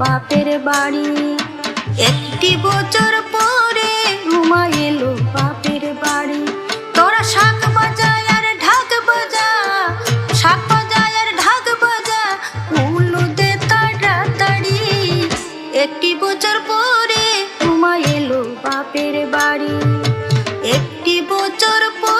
বাড়ি। একটি বছর পরে উমা এলো বাপের বাড়ি। তোরা শাক বাজায় আর ঢাক বাজা শাক বাজায় আর ঢাক বাজা উলু দে তাড়াতাড়ি। একটি বছর পরে উমা এলো বাপের বাড়ি। একটি বছর পরে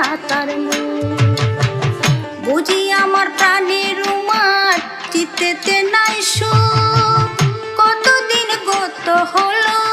না তার বুঝি আমার প্রাণের উমার চিত্তেতে নাই সুখ। কতদিন গত হলো?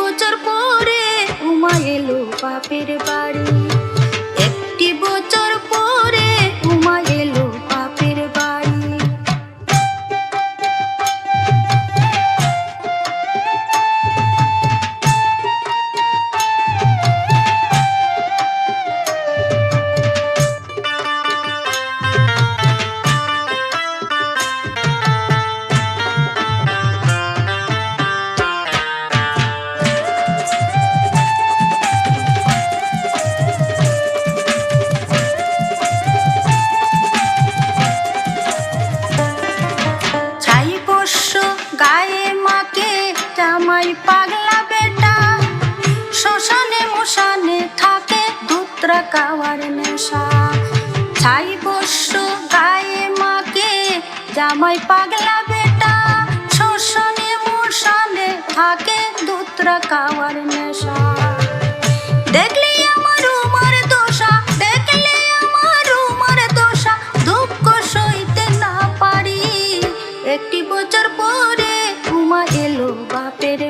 বছর পরে উমা এলো বাপের বাড়ি। একটি বছর পরে উমা এলো জামাই পাগলা বেটা। শ্মশানে মশানে থাকে দুত্রা কাওয়ার নেশা। ছাই পোষ্য গায়ে মাকে জামাই পাগলা বেটা। শ্মশানে মশানে থাকে দুত্রা কাওয়ার নেশা। দোষা, দেখলে দোষা। পারি, একটি বছর পরে বাপের